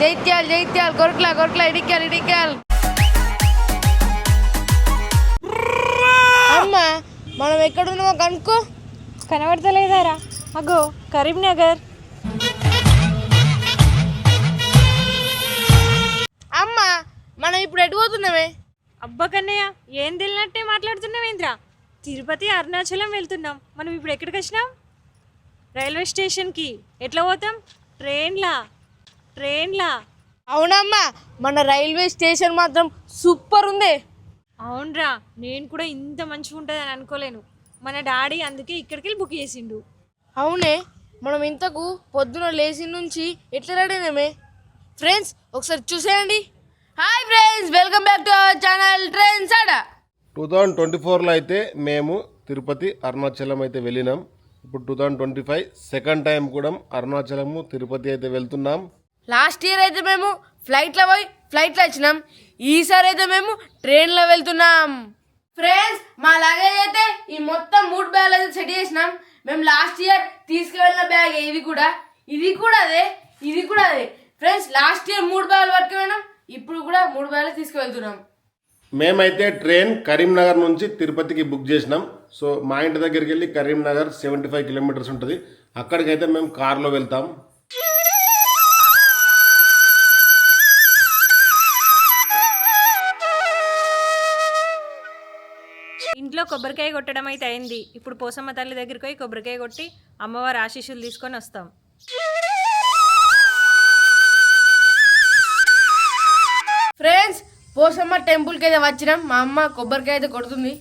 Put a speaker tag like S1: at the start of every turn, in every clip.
S1: జైత్యాల్ జైత్యాల్ కొరకుల గొరకల ఇడిక్యాల్ ఇడికాల్
S2: అమ్మ మనం ఎక్కడున్నామో కనుక్కో
S3: కనబడతలేదారా అగో కరీంనగర్
S2: అమ్మ మనం ఇప్పుడు ఎటు పోతున్నామే
S3: అబ్బా కన్నయ్య ఏం తెలినట్టే మాట్లాడుతున్నాం ఏంద్రా తిరుపతి అరుణాచలం వెళ్తున్నాం మనం ఇప్పుడు ఎక్కడికి వచ్చినాం రైల్వే స్టేషన్కి ఎట్లా పోతాం ట్రైన్లా ట్రైన్లా
S2: అవునమ్మా మన రైల్వే స్టేషన్ మాత్రం సూపర్ ఉంది
S3: అవునరా నేను కూడా ఇంత మంచిగా ఉంటుంది అని అనుకోలేను మన డాడీ అందుకే ఇక్కడికి వెళ్ళి బుక్ చేసిండు
S2: అవునే మనం ఇంతకు పొద్దున లేచి నుంచి ఎట్లా రెడీనేమే ఫ్రెండ్స్ ఒకసారి చూసేయండి hi friends welcome back to our channel trains ఆడ
S4: టూ థౌజండ్ ట్వంటీ ఫోర్లో అయితే మేము తిరుపతి అరుణాచలం అయితే వెళ్ళినాం ఇప్పుడు two thousand twenty five second time కూడా అరుణాచలము తిరుపతి అయితే వెళ్తున్నాం
S2: లాస్ట్ ఇయర్ అయితే మేము ఫ్లైట్లో పోయి ఫ్లైట్లో వచ్చినాం ఈసారి అయితే మేము ట్రైన్లో వెళ్తున్నాం ఫ్రెండ్స్ మా లగేజ్ అయితే ఈ మొత్తం మూడు బ్యాగ్లు అయితే సెట్ చేసినాం మేము లాస్ట్ ఇయర్ తీసుకువెళ్ళిన బ్యాగ్ ఇది కూడా ఇది కూడా అదే ఇది కూడా అదే ఫ్రెండ్స్ లాస్ట్ ఇయర్ మూడు బ్యాగులు పట్టుకుపోయినాం ఇప్పుడు కూడా మూడు బ్యాగులు తీసుకువెళ్తున్నాం
S4: మేమైతే ట్రైన్ కరీంనగర్ నుంచి తిరుపతికి బుక్ చేసినాం సో మా ఇంటి దగ్గరికి వెళ్ళి కరీంనగర్ సెవెంటీ ఫైవ్ కిలోమీటర్స్ ఉంటుంది అక్కడికైతే మేము కార్లో వెళ్తాం
S3: ఇంట్లో కొబ్బరికాయ కొట్టడం అయితే అయింది ఇప్పుడు పోసమ్మ తల్లి దగ్గరికి పోయి కొబ్బరికాయ కొట్టి అమ్మవారి ఆశీస్సులు తీసుకొని వస్తాం
S2: ఫ్రెండ్స్ పోసమ్మ టెంపుల్కి అయితే వచ్చినాం మా అమ్మ కొబ్బరికాయ అయితే కొడుతుంది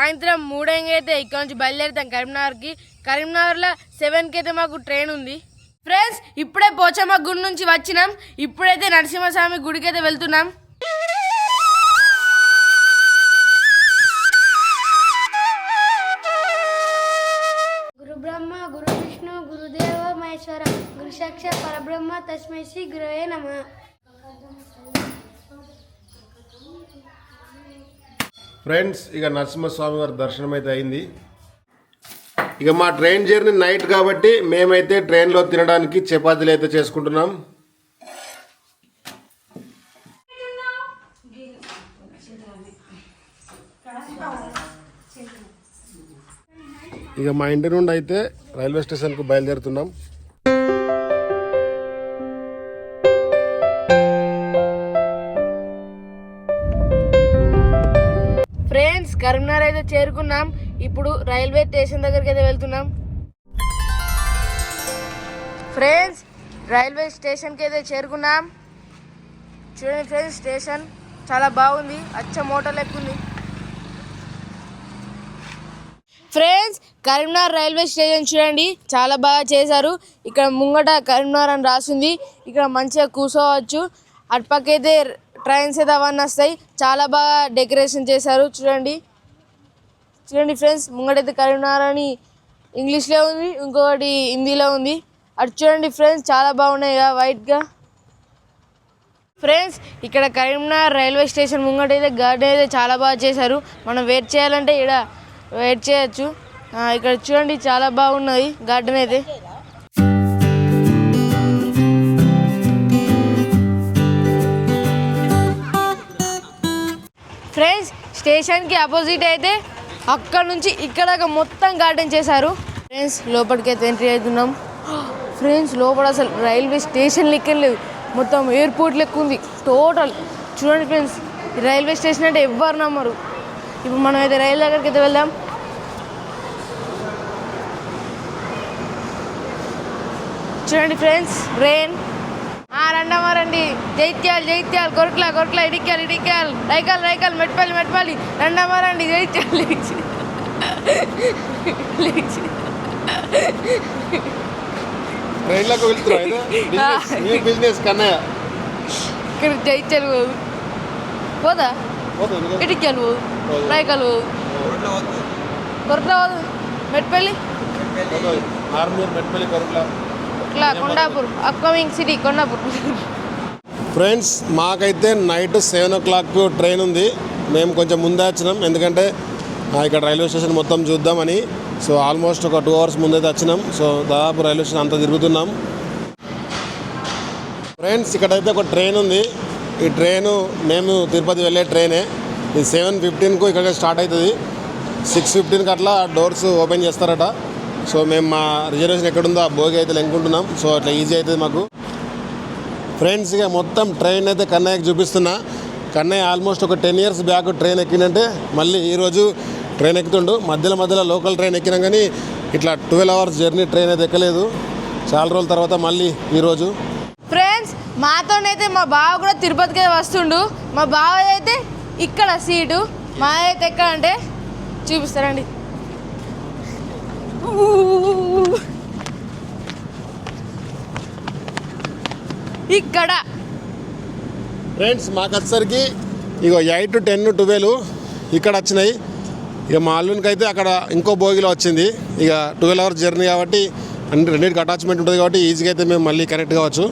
S2: సాయంత్రం మూడేంగా అయితే ఇక్కడ నుంచి బయలుదేరుతాం కరీంనగర్కి కరీంనగర్లో సెవెన్కి అయితే మాకు ట్రైన్ ఉంది ఫ్రెండ్స్ ఇప్పుడే పోచమ్మ గుడి నుంచి వచ్చినాం ఇప్పుడైతే నరసింహస్వామి గుడికి అయితే వెళ్తున్నాం గురుబ్రహ్మ గురు విష్ణు
S4: గురుదేవ మహేశ్వర గురుసాక్ష పరబ్రహ్మ తస్మై శ్రీ గురవే నమ ఫ్రెండ్స్ ఇక నరసింహస్వామి గారి దర్శనం అయితే అయింది ఇక మా ట్రైన్ జర్నీ నైట్ కాబట్టి మేమైతే ట్రైన్లో తినడానికి చపాతీలు అయితే చేసుకుంటున్నాం ఇక మా ఇంటి నుండి అయితే రైల్వే స్టేషన్కు బయలుదేరుతున్నాం
S2: కరీంనగర్ అయితే చేరుకున్నాం ఇప్పుడు రైల్వే స్టేషన్ దగ్గరికి అయితే వెళ్తున్నాం ఫ్రెండ్స్ రైల్వే స్టేషన్కి అయితే చేరుకున్నాం చూడండి ఫ్రెండ్స్ స్టేషన్ చాలా బాగుంది అచ్చ మోటార్ లెక్కుంది ఫ్రెండ్స్ కరీంనగర్ రైల్వే స్టేషన్ చూడండి చాలా బాగా చేశారు ఇక్కడ ముంగట కరీంనగర్ అని రాసింది ఇక్కడ మంచిగా కూర్చోవచ్చు అటుపక్క అయితే ట్రైన్స్ అయితే అవన్నీ వస్తాయి చాలా బాగా డెకరేషన్ చేశారు చూడండి చూడండి ఫ్రెండ్స్ ముంగటైతే కరీంనగర్ అని ఇంగ్లీష్లో ఉంది ఇంకొకటి హిందీలో ఉంది అటు చూడండి ఫ్రెండ్స్ చాలా బాగున్నాయి కదా వైట్గా ఫ్రెండ్స్ ఇక్కడ కరీంనగర్ రైల్వే స్టేషన్ ముంగట అయితే గార్డెన్ అయితే చాలా బాగా చేశారు మనం వెయిట్ చేయాలంటే ఇక్కడ వెయిట్ చేయొచ్చు ఇక్కడ చూడండి చాలా బాగున్నది గార్డెన్ అయితే ఫ్రెండ్స్ స్టేషన్కి అపోజిట్ అయితే అక్కడ నుంచి ఇక్కడ మొత్తం గార్డెన్ చేశారు ఫ్రెండ్స్ లోపలికైతే ఎంట్రీ అవుతున్నాం ఫ్రెండ్స్ లోపల అసలు రైల్వే స్టేషన్ లెక్కలేదు మొత్తం ఎయిర్పోర్ట్ లెక్క ఉంది టోటల్ చూడండి ఫ్రెండ్స్ రైల్వే స్టేషన్ అంటే ఎవ్వరు నమ్మరు ఇప్పుడు మనం అయితే రైలు దగ్గరికి అయితే వెళ్దాం చూడండి ఫ్రెండ్స్ ట్రైన్ రండమారండి జైత్యాలు జైత్యాలు కొరుకుల కొరుకుల ఇడిక్యాలు ఇడిక్యాలు రైకాలు రైకాలు మెట్పల్లి మెట్పల్లి రండమారండి జైత్యాలు లేచి జైత్యాలు పోదు పోదా ఇడిక్యాలు పోదు రైకాలు పోదు పోదు మెట్పల్లి మెట్పల్లి అట్లా Kondapur upcoming city Kondapur
S4: friends మాకైతే night seven o'clock train ఉంది మేము కొంచెం ముందే వచ్చినాం ఎందుకంటే ఇక్కడ రైల్వే స్టేషన్ మొత్తం చూద్దామని సో ఆల్మోస్ట్ ఒక టూ అవర్స్ ముందైతే వచ్చినాం సో దాదాపు రైల్వే స్టేషన్ అంతా తిరుగుతున్నాం ఫ్రెండ్స్ ఇక్కడైతే ఒక ట్రైన్ ఉంది ఈ ట్రైను మేము తిరుపతి వెళ్ళే ట్రైనే ఇది సెవెన్ ఫిఫ్టీన్కు ఇక్కడ స్టార్ట్ అవుతుంది సిక్స్ ఫిఫ్టీన్కి అట్లా డోర్స్ ఓపెన్ చేస్తారట సో మేము మా రిజర్వేషన్ ఎక్కడుందో ఆ భోగి అయితే లెంకుంటున్నాం సో అట్లా ఈజీ అవుతుంది మాకు ఫ్రెండ్స్ ఇక మొత్తం ట్రైన్ అయితే కన్నయ్యకి చూపిస్తున్నా కన్నయ్య ఆల్మోస్ట్ ఒక టెన్ ఇయర్స్ బ్యాక్ ట్రైన్ ఎక్కినంటే మళ్ళీ ఈరోజు ట్రైన్ ఎక్కుతుండు మధ్యలో మధ్యలో లోకల్ ట్రైన్ ఎక్కినా కానీ ఇట్లా ట్వెల్వ్ అవర్స్ జర్నీ ట్రైన్ అయితే ఎక్కలేదు చాలా రోజుల తర్వాత మళ్ళీ ఈరోజు
S2: ఫ్రెండ్స్ మాతోనైతే మా బావ కూడా తిరుపతికి వస్తుండు మా బావ అయితే ఇక్కడ సీటు మా అయితే ఎక్కడ అంటే చూపిస్తారండి ఇక్కడ
S4: ఫ్రెండ్స్ మాకు వచ్చేసరికి ఇక ఎయిట్ టెన్ టువెల్ ఇక్కడ వచ్చినాయి ఇక మా అల్లునికి అయితే అక్కడ ఇంకో బోగిలో వచ్చింది ఇక ట్వెల్వ్ అవర్స్ జర్నీ కాబట్టి అన్ని రెండింటికి అటాచ్మెంట్ ఉంటుంది కాబట్టి ఈజీగా అయితే మేము మళ్ళీ కనెక్ట్ కావచ్చు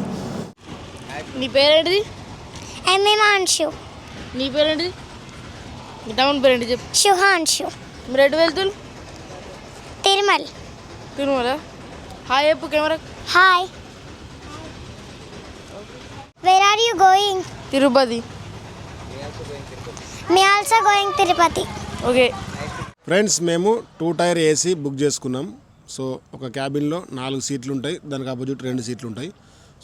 S2: నీ పేరేంటిది
S5: ఎంఎమాన్షు
S2: నీ పేరేంటిది మీ తమ్ముని పేరేంటి చెప్పు
S5: శుహాన్షు
S2: మీరు ఎటు వెళ్తున్నారు తిరుమల తిరుమల హాయ్ చెప్పు camera
S5: hi where are you going Tirupati me also going Tirupati
S2: okay
S4: friends మేము టూ టైర్ ఏసీ బుక్ చేసుకున్నాం సో ఒక క్యాబిన్లో నాలుగు సీట్లు ఉంటాయి దానికి ఆపోజిట్ రెండు సీట్లు ఉంటాయి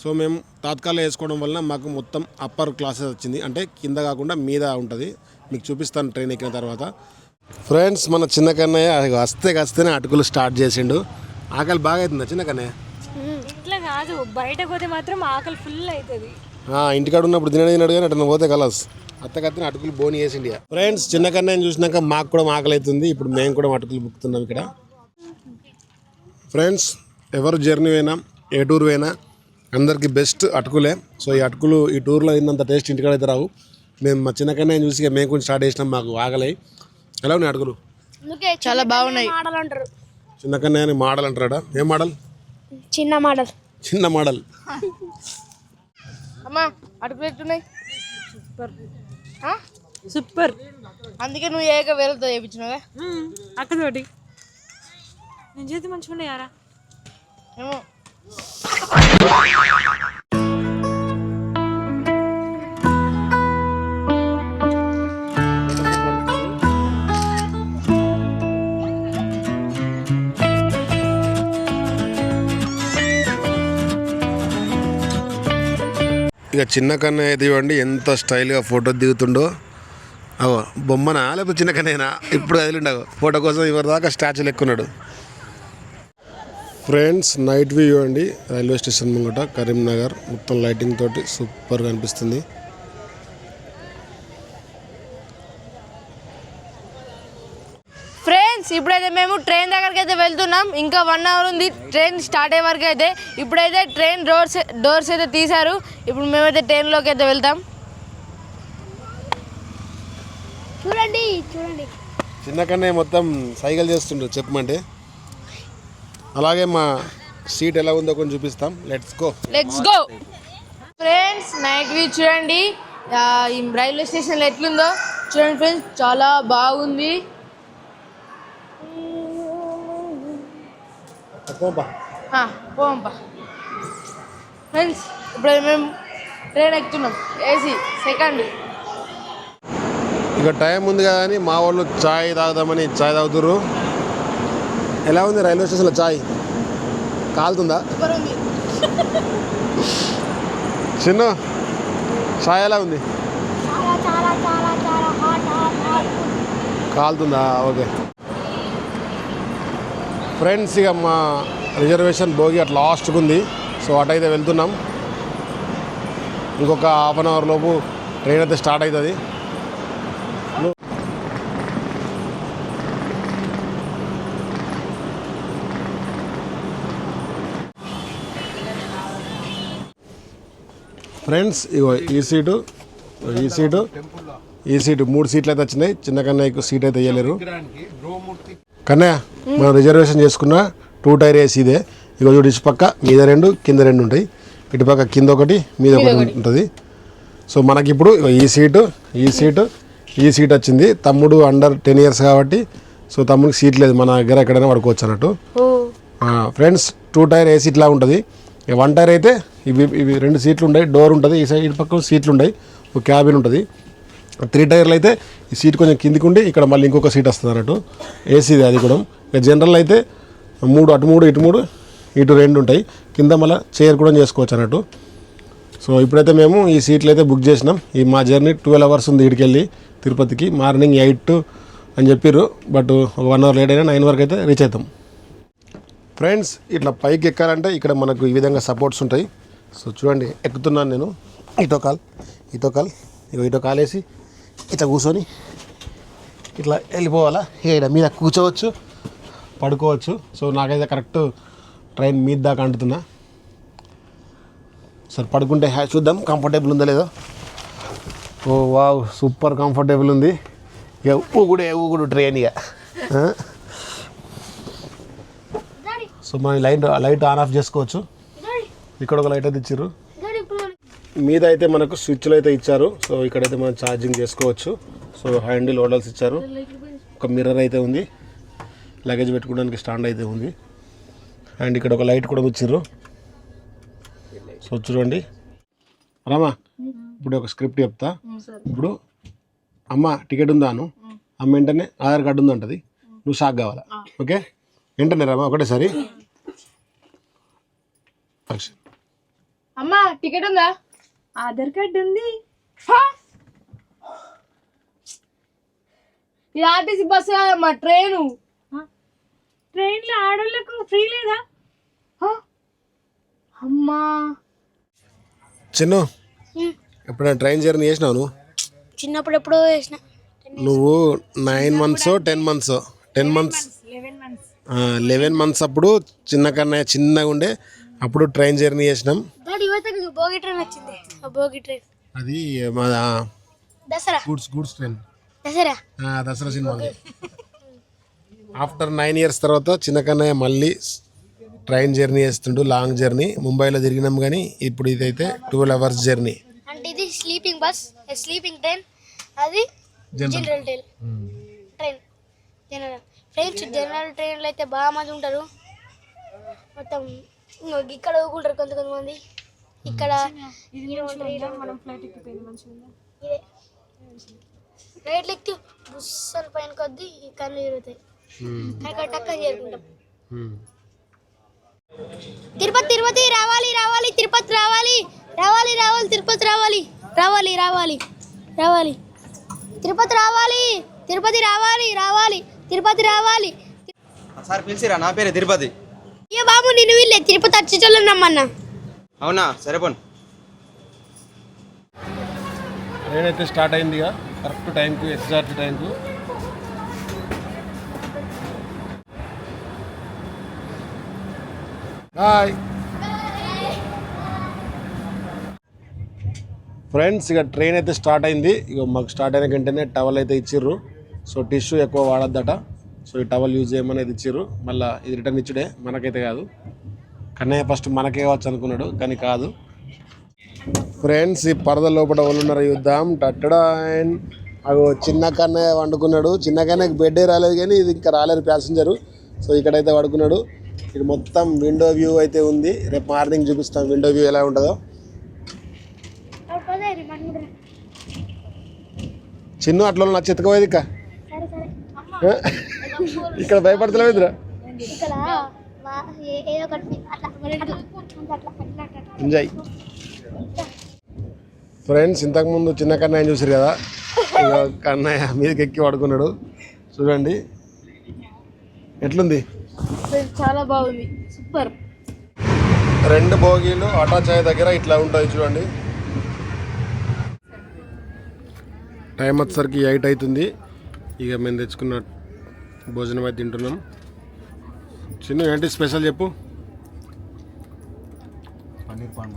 S4: సో మేము తాత్కాలం వేసుకోవడం వలన మాకు మొత్తం అప్పర్ క్లాసెస్ వచ్చింది అంటే కింద కాకుండా మీద ఉంటుంది మీకు చూపిస్తాను ట్రైన్ ఎక్కిన తర్వాత ఫ్రెండ్స్ మన చిన్న కన్నయ్య వస్తే వస్తేనే అటుకులు స్టార్ట్ చేసిండు ఆకలి బాగా అవుతుందా చిన్న కన్నయ్య
S3: ఇట్లా కాదు పోతే మాత్రం ఆకలి ఫుల్ అవుతుంది
S4: ఇంటికాడ ఉన్నప్పుడు తినడం తినడు కానీ అటు పోతే కలస్ అత్తకత్తిన అటుకులు బోని చేసిండి ఫ్రెండ్స్ చిన్న కన్నయ్య చూసినాక మాకు కూడా ఆకలి అవుతుంది ఇప్పుడు మేము కూడా అటుకులు బుక్కుతున్నాం ఇక్కడ ఫ్రెండ్స్ ఎవరు జర్నీ అయినా ఏ టూర్ అయినా అందరికీ బెస్ట్ అటుకులే సో ఈ అటుకులు ఈ టూర్లో అయినంత టేస్ట్ ఇంటికాడైతే రావు మేము మా చిన్న కన్నయ్య చూసి మేము కూడా స్టార్ట్ చేసినాం మాకు ఆకలి ఎలా ఉన్నాయి అడుగులు
S2: చాలా బాగున్నాయి మోడల్ అంటారు
S4: చిన్న కన్యని మోడల్ అంటారా ఏం మోడల్ చిన్న మోడల్ చిన్న మోడల్
S2: అమ్మా అడుగులు ఎట్టున్నాయి సూపర్ సూపర్ అందుకే నువ్వు ఏక వేలతో చేయించినావా
S3: అక్కతోటి నేను చేతి మంచిగా ఉన్నాయారా ఏమో
S4: ఇక చిన్న కన్న అయితే ఇవ్వండి ఎంత స్టైల్గా ఫోటో దిగుతుండో అవో బొమ్మనా లేకపోతే చిన్న కన్నయ్యనా ఇప్పుడు వదిలిండవు ఫోటో కోసం ఇవరి దాకా స్టాచ్యూ ఎక్కున్నాడు ఫ్రెండ్స్ నైట్ వ్యూ ఇవ్వండి రైల్వే స్టేషన్ ముంగట కరీంనగర్ మొత్తం లైటింగ్ తోటి సూపర్గా అనిపిస్తుంది
S2: ఫ్రెండ్స్ ఇప్పుడైతే మేము ట్రైన్ దగ్గరికి అయితే వెళ్తున్నాం ఇంకా వన్ అవర్ ఉంది ట్రైన్ స్టార్ట్ అయ్యే వరకు అయితే ఇప్పుడైతే ట్రైన్ డోర్స్ డోర్స్ అయితే తీశారు ఇప్పుడు మేమైతే ట్రైన్లోకి అయితే వెళ్తాం
S5: చూడండి చూడండి
S4: చిన్నకన్నే మొత్తం సైకిల్ చేస్తుండ్రు చెప్పమంటే అలాగే మా సీట్ ఎలా ఉందో కొంచెం చూపిస్తాం let's go
S2: let's go friends night view చూడండి రైల్వే స్టేషన్లో ఎట్లుందో చూడండి ఫ్రెండ్స్ చాలా బాగుంది போம்பா ஆ போம்பா ఫ్రెండ్స్ ఇప్పుడు మేము ట్రైన్ ఎక్కుతున్నాం ఏసీ సెకండ్
S4: ఇక టైం ఉంది కదా అని మా వాళ్ళు చాయ్ తాగుదామని చాయ్ తాగుతుర్రు ఎలా ఉంది రైల్వే స్టేషన్లో చాయ్ కాలుతుందా చిన్న చాయ్ ఎలా ఉంది కాలుతుందా ఓకే ఫ్రెండ్స్ ఇక మా రిజర్వేషన్ భోగి అట్లా లాస్ట్కు ఉంది సో అటైతే వెళ్తున్నాం ఇంకొక హాఫ్ అన్ అవర్ లోపు ట్రైన్ అయితే స్టార్ట్ అవుతుంది ఫ్రెండ్స్ ఇగో ఈ సీటు ఈ సీటు ఈ సీటు మూడు సీట్లు అయితే వచ్చినాయి చిన్నకన్నా ఎక్కువ సీట్ అయితే వేయలేరు కన్నయ్య మనం రిజర్వేషన్ చేసుకున్న టూ టైర్ ఏసీ ఇదే ఇక చూడు ఇటు పక్క మీద రెండు కింద రెండు ఉంటాయి ఇటు పక్క కింద ఒకటి మీద ఒకటి ఉంటుంది సో మనకి ఇప్పుడు ఈ సీటు ఈ సీటు ఈ సీట్ వచ్చింది తమ్ముడు అండర్ టెన్ ఇయర్స్ కాబట్టి సో తమ్ముడికి సీట్ లేదు మన దగ్గర ఎక్కడైనా పడుకోవచ్చు అన్నట్టు ఫ్రెండ్స్ టూ టైర్ ఏ సీట్లా ఉంటుంది వన్ టైర్ అయితే ఇవి ఇవి రెండు సీట్లు ఉంటాయి డోర్ ఉంటుంది ఈ సైడ్ ఇటు పక్క సీట్లు ఉంటాయి ఒక క్యాబిన్ ఉంటుంది త్రీ టైర్లు అయితే ఈ సీట్ కొంచెం కిందికి ఉండి ఇక్కడ మళ్ళీ ఇంకొక సీట్ వస్తుంది అన్నట్టు ఏసీది అది కూడా ఇక జనరల్ అయితే మూడు అటు మూడు ఇటు మూడు ఇటు రెండు ఉంటాయి కింద మళ్ళీ చైర్ కూడా చేసుకోవచ్చు అన్నట్టు సో ఇప్పుడైతే మేము ఈ సీట్లు అయితే బుక్ చేసినాం ఈ మా జర్నీ ట్వెల్వ్ అవర్స్ ఉంది ఇక్కడికి వెళ్ళి తిరుపతికి మార్నింగ్ ఎయిట్ అని చెప్పారు బట్ వన్ అవర్ లేట్ అయినా నైన్ వరకు అయితే రీచ్ అవుతాం ఫ్రెండ్స్ ఇట్లా పైకి ఎక్కాలంటే ఇక్కడ మనకు ఈ విధంగా సపోర్ట్స్ ఉంటాయి సో చూడండి ఎక్కుతున్నాను నేను ఇటో కాల్ ఇటో కాల్ ఇటో కాలేసి ఇట్లా కూర్చొని ఇట్లా వెళ్ళిపోవాలా ఇక ఇక్కడ మీద కూర్చోవచ్చు పడుకోవచ్చు సో నాకైతే కరెక్ట్ ట్రైన్ మీద దాకా అంటుతున్నా సరే పడుకుంటే చూద్దాం కంఫర్టబుల్ ఉందా లేదో ఓ వావ్ సూపర్ కంఫర్టబుల్ ఉంది ఇక ఊగుడే ఊగుడు ట్రైన్ ఇక సో మనం లైట్ లైట్ ఆన్ ఆఫ్ చేసుకోవచ్చు ఇక్కడ ఒక లైట్ అయితే ఇచ్చారు మీద అయితే మనకు స్విచ్లు అయితే ఇచ్చారు సో ఇక్కడైతే మనం ఛార్జింగ్ చేసుకోవచ్చు సో హ్యాండిల్ ఓడల్స్ ఇచ్చారు ఒక మిర్రర్ అయితే ఉంది లగేజ్ పెట్టుకోవడానికి స్టాండ్ అయితే ఉంది అండ్ ఇక్కడ ఒక లైట్ కూడా ఇచ్చారు సో చూడండి రామా ఇప్పుడు ఒక స్క్రిప్ట్ చెప్తా ఇప్పుడు అమ్మ టికెట్ ఉందాను అమ్మ వెంటనే ఆధార్ కార్డు ఉందంటది నువ్వు షాక్ కావాలా ఓకే వెంటనే రామా ఒకటేసారి
S2: అమ్మా టికెట్ ఉందా
S3: ఆధార్ కార్డు ఉంది
S2: ఆర్టీసీ బస్సు కాదమ్మా ట్రైను
S3: ట్రైన్లో ఆడోళ్ళకు ఫ్రీ లేదా
S2: అమ్మా
S4: చిన్ను ఎప్పుడైనా ట్రైన్ జర్నీ చేసినావు నువ్వు
S5: చిన్నప్పుడు ఎప్పుడో చేసిన
S4: నువ్వు nine months ten months ten months eleven months అప్పుడు చిన్న కన్నా చిన్నగా ఉండే అప్పుడు ట్రైన్ జర్నీ చేసినాం
S5: భోగి ట్రైన్ వచ్చింది భోగి ట్రైన్
S4: అది మా Dasara goods goods train Dasara Dasara cinema after nine years తర్వాత చిన్నకన్నయ్య మళ్ళీ ట్రైన్ జర్నీ చేస్తుండు లాంగ్ జర్నీ ముంబైలో తిరిగినాం కానీ ఇప్పుడు ఇదైతే ట్వెల్వ్ అవర్స్ జర్నీ
S5: అంటే ఇది స్లీపింగ్ బస్ స్లీపింగ్ ట్రైన్ అది general train train general friends general ట్రైన్లో అయితే బాగా మంది ఉంటారు మొత్తం ఇక్కడ ఊగుంటారు కొంత కొంతమంది ఇక్కడ రైట్ లెక్కి పైన కొద్ది కన్ను అక్కడ టక్కని చేరుకుంటాం
S2: తిరుపతి తిరుపతి రావాలి రావాలి తిరుపతి రావాలి రావాలి రావాలి తిరుపతి రావాలి రావాలి రావాలి రావాలి తిరుపతి రావాలి తిరుపతి రావాలి రావాలి తిరుపతి రావాలి
S4: సార్ పిలిచిరా నా పేరు తిరుపతి
S2: ఏ బాబు నేను వీళ్ళే తిరుపతి అచ్చేటోళ్ళని నమ్మన్నా
S4: అవునా సరే పోను ట్రైన్ అయితే స్టార్ట్ అయిందిగా కరెక్ట్ టైంకు ఎస్ఆర్టీ టైంకు హాయ్ ఫ్రెండ్స్ ఇక ట్రైన్ అయితే స్టార్ట్ అయింది ఇక మాకు స్టార్ట్ అయిన వెంటనే టవల్ అయితే ఇచ్చిర్రు సో టిష్యూ ఎక్కువ వాడద్దట సో ఈ టవల్ యూజ్ చేయమనేది ఇచ్చిర్రు మళ్ళీ ఇది రిటర్న్ ఇచ్చుడే మనకైతే కాదు కన్నయ్య ఫస్ట్ మనకే వచ్చు అనుకున్నాడు కానీ కాదు ఫ్రెండ్స్ ఈ పరద లోపల వాళ్ళున్నారు ఉన్నారు యుద్ధం టట్టడా అండ్ అవి చిన్న కన్నయ్య వండుకున్నాడు చిన్న కన్నయ్యకి బెడ్డే రాలేదు కానీ ఇది ఇంకా రాలేదు ప్యాసింజరు సో ఇక్కడైతే పడుకున్నాడు ఇక్కడ మొత్తం విండో వ్యూ అయితే ఉంది రేపు మార్నింగ్ చూపిస్తాం విండో వ్యూ ఎలా ఉంటుందో చిన్న అట్లా నా చిత్తకపోయేది ఇక్కడ భయపడతలేదురా ఎంజాయ్ ఫ్రెండ్స్ ఇంతకుముందు చిన్న కన్నయ్య చూసారు కదా ఇక కన్నయ్య మీదకి ఎక్కి పడుకున్నాడు చూడండి ఎట్లుంది
S2: చాలా బాగుంది సూపర్
S4: రెండు భోగీలు ఆటా దగ్గర ఇట్లా ఉంటాయి చూడండి టైం వచ్చేసరికి ఎయిట్ అవుతుంది ఇక మేము తెచ్చుకున్న భోజనం అయితే తింటున్నాం చిన్న ఏంటి స్పెషల్ చెప్పు
S6: పన్నీర్ పాన్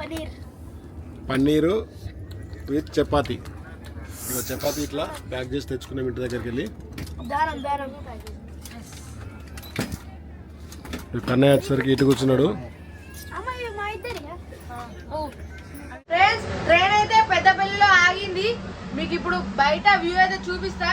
S5: పన్నీర్
S4: పన్నీరు విత్ చపాతి చపాతి ఇట్లా ప్యాక్ చేసి తెచ్చుకున్నాం ఇంటి దగ్గరికి వెళ్ళి కన్నయ్య వచ్చేసరికి ఇటు కూర్చున్నాడు
S2: ట్రైన్ అయితే పెద్దపల్లిలో ఆగింది మీకు ఇప్పుడు బయట వ్యూ అయితే చూపిస్తా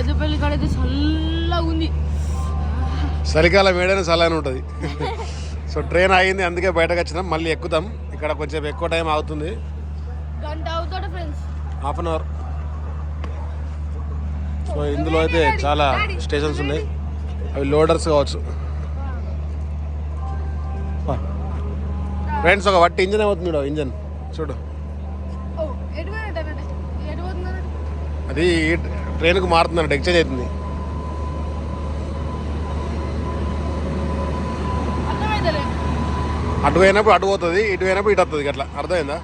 S2: పెద్దపల్లి కాడైతే చల్లగా ఉంది
S4: చలికాలం వేడైనా చల్లగానే ఉంటుంది సో ట్రైన్ అయింది అందుకే బయటకు వచ్చినాం మళ్ళీ ఎక్కుతాం ఇక్కడ కొంచెం ఎక్కువ టైం అవుతుంది
S2: గంట అవుతాడు
S4: హాఫ్ అన్ అవర్ సో ఇందులో అయితే చాలా స్టేషన్స్ ఉన్నాయి అవి లోడర్స్ కావచ్చు ఫ్రెండ్స్ ఒక వట్టి ఇంజన్ అవుతుంది ఇంజన్ చూడు అది ట్రైన్కు మారుతుంది అన్నట్టు ఎక్స్చేంజ్ అవుతుంది అటు పోయినప్పుడు అటు పోతుంది ఇటు పోయినప్పుడు ఇటు వస్తుంది అట్లా అర్థమైందా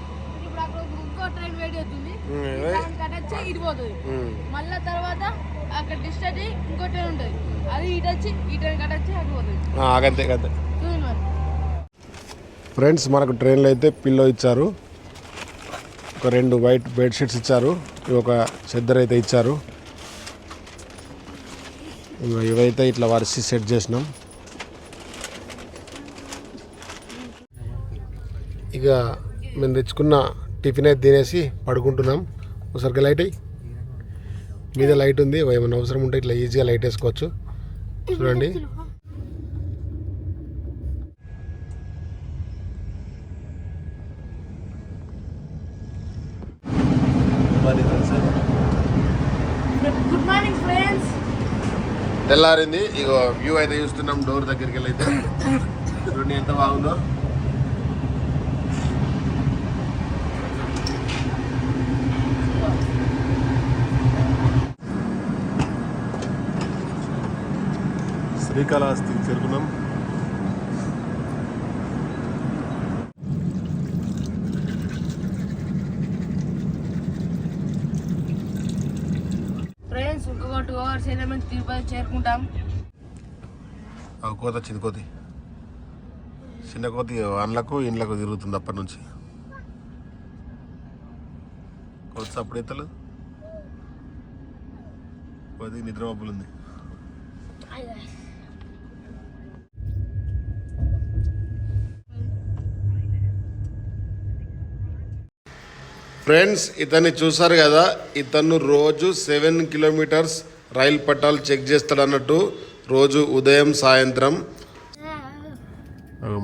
S4: ఫ్రెండ్స్ మనకు ట్రైన్లో అయితే పిల్లో ఇచ్చారు ఒక రెండు వైట్ బెడ్షీట్స్ ఇచ్చారు ఒక చెద్దరు అయితే ఇచ్చారు ఇవైతే ఇట్లా వరిసి సెట్ చేసినాం ఇక మేము తెచ్చుకున్న టిఫిన్ అయితే తినేసి పడుకుంటున్నాం ఒకసారికి లైట్ అయ్యి మీద లైట్ ఉంది ఏమైనా అవసరం ఉంటే ఇట్లా ఈజీగా లైట్ వేసుకోవచ్చు చూడండి తెల్లారింది ఇక వ్యూ అయితే చూస్తున్నాం డోర్ దగ్గరికి వెళ్ళైతే చూడండి ఎంత బాగుందో శ్రీకాళహస్తికి చేరుకున్నాం
S2: తిరుపతి చేరుకుంటాం
S4: కోత వచ్చింది కోతి చిన్న కోతి అండ్లకు ఇండ్లకు తిరుగుతుంది అప్పటి నుంచి కోతి సప్పుడైతలు కోతి నిద్ర మబ్బులు ఉంది ఫ్రెండ్స్ ఇతన్ని చూసారు కదా ఇతను రోజు సెవెన్ కిలోమీటర్స్ రైలు పట్టాలు చెక్ చేస్తాడు అన్నట్టు రోజు ఉదయం సాయంత్రం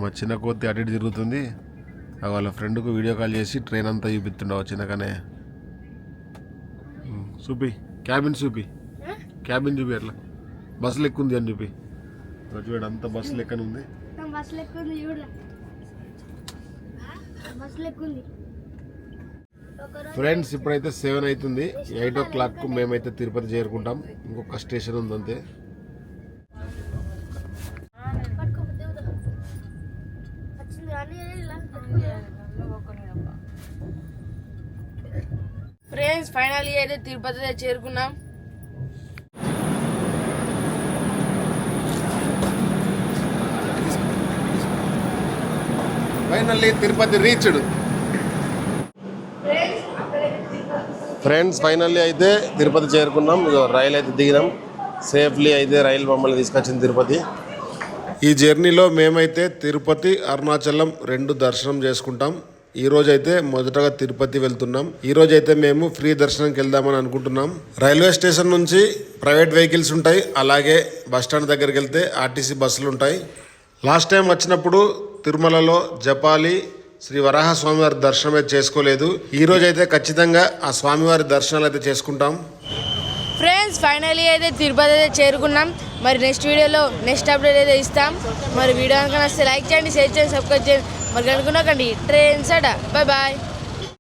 S4: మా చిన్న కోతి అటు ఇటు తిరుగుతుంది వాళ్ళ ఫ్రెండ్కు వీడియో కాల్ చేసి ట్రైన్ అంతా చూపిస్తుండవు చిన్నగానే చూపి క్యాబిన్ చూపి క్యాబిన్ చూపి అట్లా బస్సు లెక్క ఉంది అని చూపి చూడు అంత బస్సు లెక్కన ఉంది
S5: బస్సు లెక్క ఉంది
S4: ఫ్రెండ్స్ ఇప్పుడైతే సెవెన్ అవుతుంది ఎయిట్ ఓ క్లాక్ మేమైతే తిరుపతి చేరుకుంటాం ఇంకొక స్టేషన్ ఉందంతే
S2: ఫ్రెండ్స్ ఫైనల్ అయితే తిరుపతి చేరుకున్నాం
S4: finally Tirupati reached friends finally అయితే తిరుపతి చేరుకున్నాం రైలు అయితే దిగినాం సేఫ్లీ అయితే రైలు మమ్మల్ని తీసుకొచ్చింది తిరుపతి ఈ జర్నీలో మేమైతే తిరుపతి అరుణాచలం రెండు దర్శనం చేసుకుంటాం ఈ రోజైతే మొదటగా తిరుపతి వెళ్తున్నాం ఈ రోజైతే మేము ఫ్రీ దర్శనంకి వెళ్దామని అనుకుంటున్నాం రైల్వే స్టేషన్ నుంచి ప్రైవేట్ వెహికల్స్ ఉంటాయి అలాగే బస్ స్టాండ్ దగ్గరికి వెళ్తే ఆర్టీసీ బస్సులు ఉంటాయి లాస్ట్ టైం వచ్చినప్పుడు తిరుమలలో జపాలి శ్రీ వరాహ స్వామివారి దర్శనం అయితే చేసుకోలేదు ఈ రోజు అయితే ఖచ్చితంగా ఆ స్వామివారి దర్శనాలు అయితే చేసుకుంటాం
S2: ఫ్రెండ్స్ ఫైనల్లీ అయితే తిరుపతి అయితే చేరుకున్నాం మరి నెక్స్ట్ వీడియోలో నెక్స్ట్ అప్డేట్ అయితే ఇస్తాం మరి వీడియో కనుక నచ్చితే లైక్ చేయండి షేర్ చేయండి సబ్స్క్రైబ్ చేయండి మరి కనుక్కున్నాకండి ట్రైన్స్ అట బాయ్ బాయ్